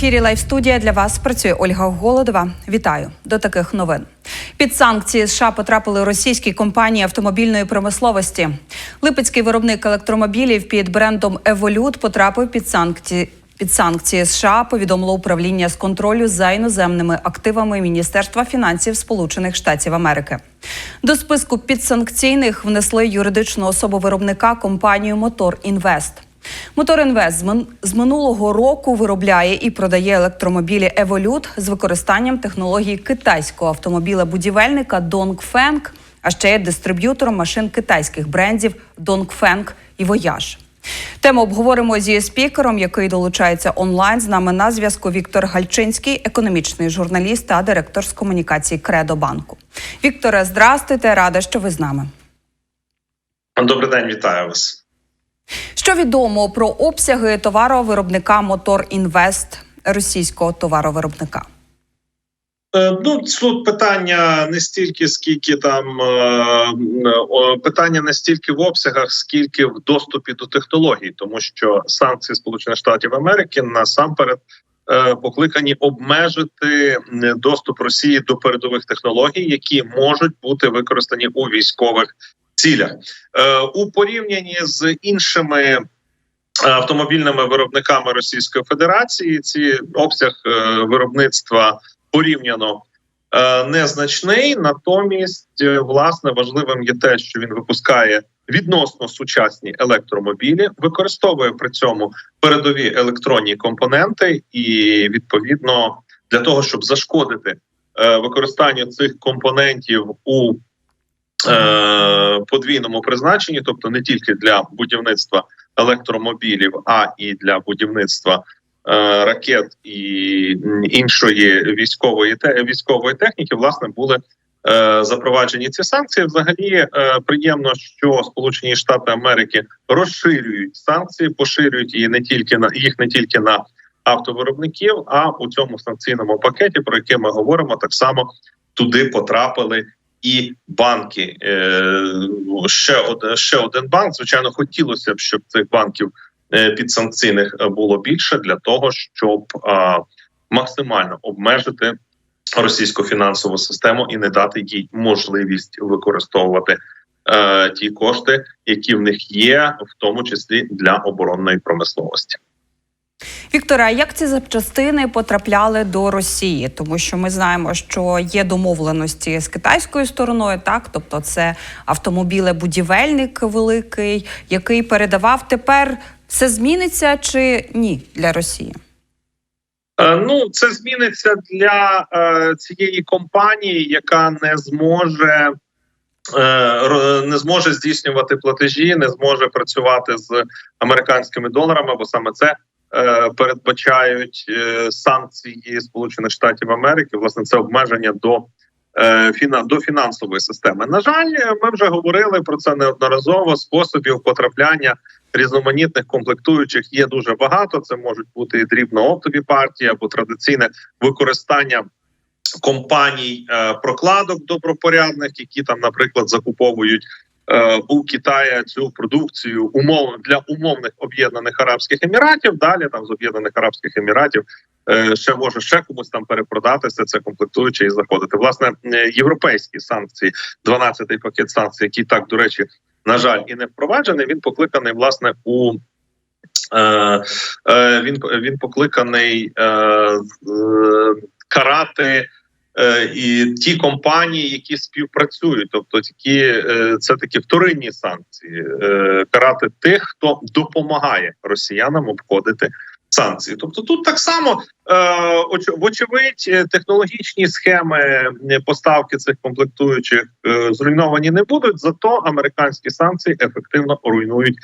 Ефірі Лайв студія для вас працює Ольга Голодова. Вітаю до таких новин. Під санкції США потрапили російські компанії автомобільної промисловості. Липецький виробник електромобілів під брендом Еволют потрапив під санкції. Під санкції США повідомило управління з контролю за іноземними активами Міністерства фінансів Сполучених Штатів Америки. До списку підсанкційних внесли юридичну особу виробника компанію Мотор Інвест. Мотор Інвест з минулого року виробляє і продає електромобілі Еволют з використанням технологій китайського автомобіля-будівельника Dongfeng, а ще є дистриб'ютором машин китайських брендів Dongfeng і Voyage. Тему обговоримо зі спікером, який долучається онлайн. З нами на зв'язку Віктор Гальчинський, економічний журналіст та директор з комунікації Кредо банку. Вікторе, здрастуйте, рада, що ви з нами. Добрий день, вітаю вас. Що відомо про обсяги товаровиробника Мотор Інвест російського товаровиробника? Е, Ну, тут питання не стільки, скільки там е, питання не стільки в обсягах, скільки в доступі до технологій, тому що санкції Сполучених Штатів Америки насамперед е, покликані обмежити доступ Росії до передових технологій, які можуть бути використані у військових цілях Е, у порівнянні з іншими. Автомобільними виробниками Російської Федерації ці обсяг е, виробництва порівняно е, незначний. Натомість, е, власне, важливим є те, що він випускає відносно сучасні електромобілі, використовує при цьому передові електронні компоненти, і відповідно для того, щоб зашкодити е, використанню цих компонентів у е, подвійному призначенні, тобто не тільки для будівництва електромобілів, а і для будівництва е, ракет і іншої військової військової техніки, власне, були е, запроваджені ці санкції. Взагалі е, приємно, що Сполучені Штати Америки розширюють санкції, поширюють її не тільки на їх не тільки на автовиробників, а у цьому санкційному пакеті, про який ми говоримо, так само туди потрапили і банки. Е, ще один ще один банк. Звичайно, хотілося б, щоб цих банків е, підсанкційних е, було більше для того, щоб максимально обмежити російську фінансову систему і не дати їй можливість використовувати ті кошти, які в них є, в тому числі для оборонної промисловості. Вікторе, а як ці запчастини потрапляли до Росії? Тому що ми знаємо, що є домовленості з китайською стороною, так тобто це автомобіле-будівельник великий, який передавав. Тепер все зміниться чи ні для Росії? Е, Ну, це зміниться для е, цієї компанії, яка не зможе е, не зможе здійснювати платежі, не зможе працювати з американськими доларами, бо саме це передбачають е, санкції Сполучених Штатів Америки. Власне, це обмеження до. е, До фінансової системи на жаль, ми вже говорили про це неодноразово. Способів потрапляння різноманітних комплектуючих є дуже багато. Це можуть бути і дрібнооптові партії або традиційне використання компаній е, прокладок добропорядних, які там, наприклад, закуповують е, у Китаї цю продукцію умов для умовних об'єднаних арабських еміратів. Далі там з об'єднаних арабських еміратів. е, Ще може ще комусь там перепродатися це комплектуюче і заходити. Власне, е, європейські санкції, 12-й пакет санкцій, який так до речі, на жаль, і не впроваджений. Він покликаний власне у е, е, він він покликаний е, карати. Е, І ті компанії, які співпрацюють, тобто такі е, це такі вторинні санкції, е, карати тих, хто допомагає росіянам обходити санкції. Тобто, тут так само оч- вочевидь, технологічні схеми поставки цих комплектуючих зруйновані не будуть. Зато американські санкції ефективно руйнують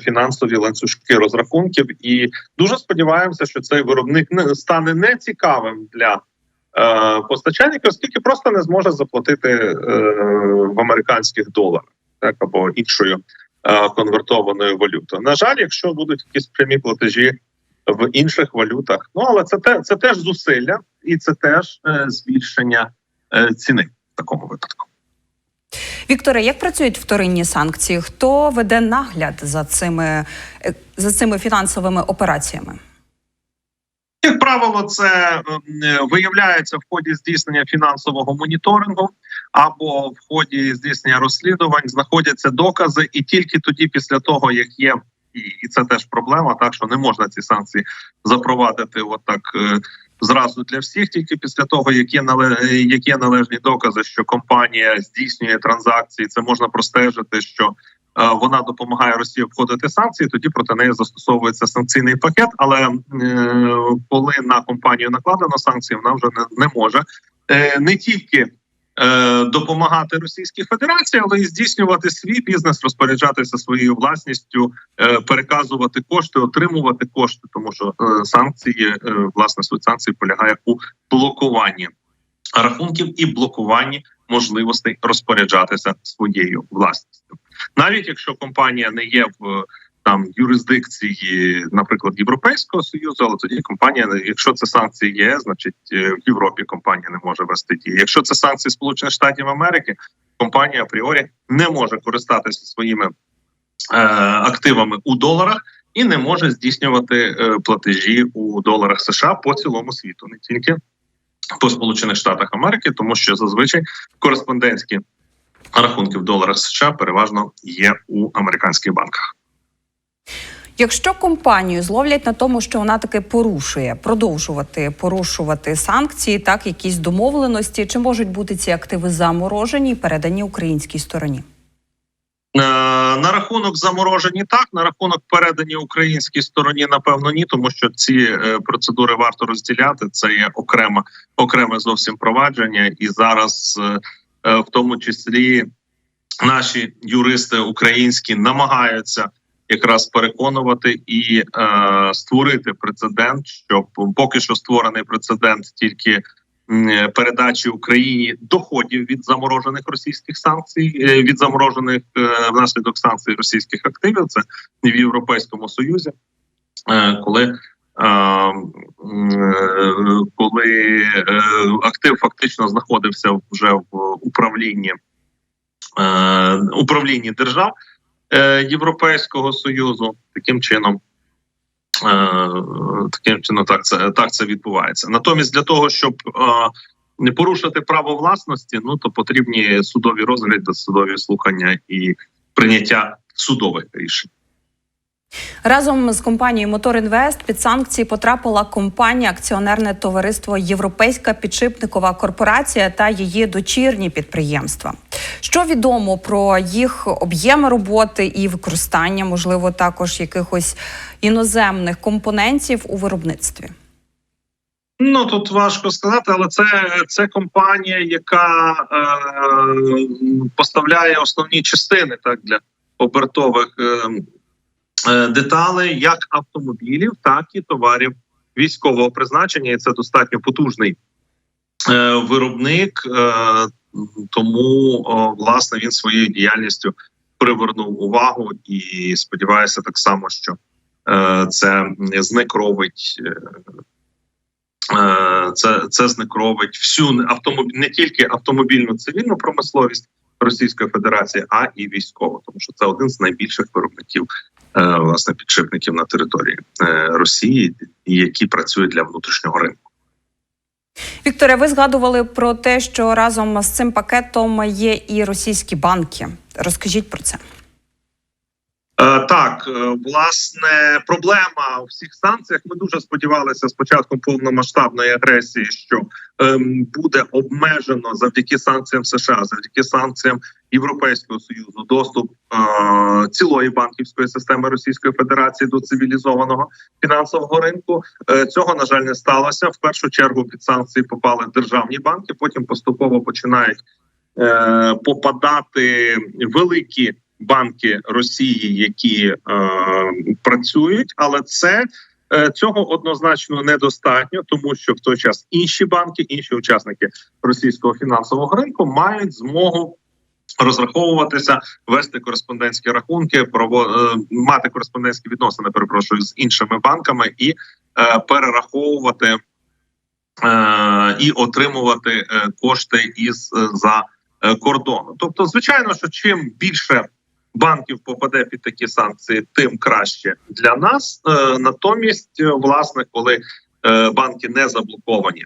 фінансові ланцюжки розрахунків. І дуже сподіваємося, що цей виробник не стане нецікавим для. Е, Постачальника, оскільки просто не зможе заплатити е, в американських доларах, так або іншою е, конвертованою валютою. На жаль, якщо будуть якісь прямі платежі в інших валютах. Ну але це те це теж зусилля, і це теж збільшення ціни в такому випадку. Вікторе, як працюють вторинні санкції? Хто веде нагляд за цими, за цими фінансовими операціями? Як правило, це е, виявляється в ході здійснення фінансового моніторингу або в ході здійснення розслідувань знаходяться докази, і тільки тоді, після того як є, і, це теж проблема, так що не можна ці санкції запровадити отак е, зразу для всіх, тільки після того, як є нале- як є належні докази, що компанія здійснює транзакції, це можна простежити, що вона допомагає Росії обходити санкції. Тоді проти неї застосовується санкційний пакет. Але е, коли на компанію накладено санкції, вона вже не, не може е, не тільки. е, Допомагати Російській Федерації, але й здійснювати свій бізнес, розпоряджатися своєю власністю, е, переказувати кошти, отримувати кошти, тому що е, санкції, е, власне, суть санкцій полягає у блокуванні рахунків і блокуванні можливостей розпоряджатися своєю власністю, навіть якщо компанія не є в там юрисдикції, наприклад, Європейського союзу, але тоді компанія, якщо це санкції ЄС, значить е, в Європі компанія не може вести дії. Якщо це санкції Сполучених Штатів Америки, компанія апріорі не може користатися своїми е, активами у доларах і не може здійснювати е, платежі у доларах США по цілому світу, не тільки по Сполучених Штатах Америки, тому що зазвичай кореспондентські рахунки в доларах США переважно є у американських банках. Якщо компанію зловлять на тому, що вона таки порушує, продовжувати порушувати санкції, так якісь домовленості, чи можуть бути ці активи заморожені і передані українській стороні? Е, На рахунок заморожені так, на рахунок передані українській стороні, напевно, ні, тому що ці е, процедури варто розділяти. Це є окрема окреме зовсім провадження, і зараз, е, в тому числі, наші юристи українські намагаються якраз переконувати і е, створити прецедент, щоб поки що створений прецедент тільки передачі Україні доходів від заморожених російських санкцій, е, від заморожених е, внаслідок санкцій російських активів. Це в Європейському Союзі, е, коли. е, е, Коли е, актив фактично знаходився вже в управлінні е, управлінні держав е, Європейського союзу, таким чином Е, таким чином так це так це відбувається. Натомість для того, щоб е, не порушити право власності, ну то потрібні судові розгляди, судові слухання і прийняття судових рішень. Разом з компанією Мотор Інвест під санкції потрапила компанія акціонерне товариство Європейська підшипникова корпорація та її дочірні підприємства. Що відомо про їх об'єми роботи і використання, можливо, також якихось іноземних компонентів у виробництві? Ну тут важко сказати, але це, це компанія, яка е, поставляє основні частини так для обертових е, деталей, як автомобілів, так і товарів військового призначення. І це достатньо потужний е, виробник, е, тому власне він своєю діяльністю привернув увагу і сподіваюся, так само, що е, це зникровить. Е, Е, це це зникровить всю автомобіль не тільки автомобільну цивільну промисловість Російської Федерації, а і військову, тому що це один з найбільших виробників е, власне підшипників на території е, Росії, які працюють для внутрішнього ринку. Вікторе, ви згадували про те, що разом з цим пакетом є і російські банки. Розкажіть про це. Так, е, власне, проблема у всіх санкціях. Ми дуже сподівалися з початком повномасштабної агресії, що ем, буде обмежено завдяки санкціям США, завдяки санкціям Європейського союзу, доступ е, цілої банківської системи Російської Федерації до цивілізованого фінансового ринку. Е, цього на жаль не сталося. В першу чергу під санкції попали державні банки. Потім поступово починають е, попадати великі банки Росії, які е, працюють, але це е, цього однозначно недостатньо, тому що в той час інші банки, інші учасники російського фінансового ринку мають змогу. Розраховуватися, вести кореспондентські рахунки, прово... е, мати кореспондентські відносини, перепрошую з іншими банками і е, перераховувати е, і отримувати е, кошти із е, за кордону. Тобто, звичайно, що чим більше банків попаде під такі санкції, тим краще для нас. Е, натомість, е, власне, коли е, банки не заблоковані.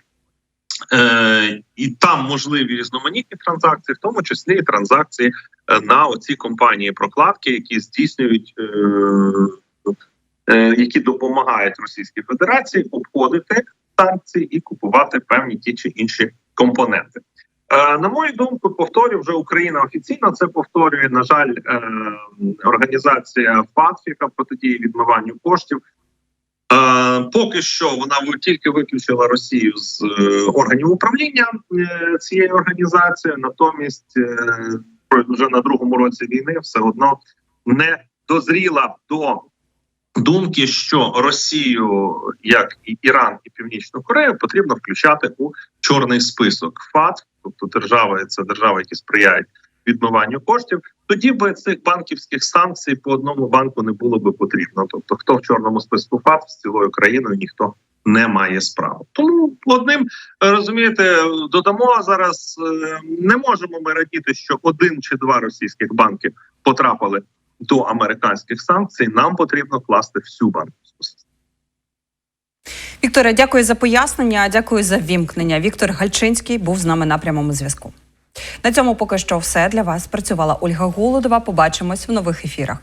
Е, і там можливі різноманітні транзакції, в тому числі і транзакції на оці компанії прокладки, які здійснюють, е, е, які допомагають Російській Федерації обходити санкції і купувати певні ті чи інші компоненти. Е, на мою думку, повторю, вже Україна офіційно це повторює. На жаль, е, організація ФАТФ, яка протидіє відмиванню коштів. Е, поки що вона тільки виключила Росію з органів управління цією організацією. Натомість, вже на другому році війни все одно не дозріла до думки, що Росію, як і Іран і Північну Корею, потрібно включати у чорний список ФАТ, тобто держава, це держави, які сприяють відмиванню коштів. Тоді би цих банківських санкцій по одному банку не було би потрібно. Тобто, хто в чорному списку ФАТ з цілою країною ніхто не має справи. Тому одним е, розумієте, додамо зараз. е, Не можемо ми радіти, що один чи два російських банки потрапили до американських санкцій. Нам потрібно класти всю банківську Вікторе, дякую за пояснення. Дякую за вімкнення. Віктор Гальчинський був з нами на прямому зв'язку. На цьому поки що все для вас. Працювала Ольга Голодова. Побачимось в нових ефірах.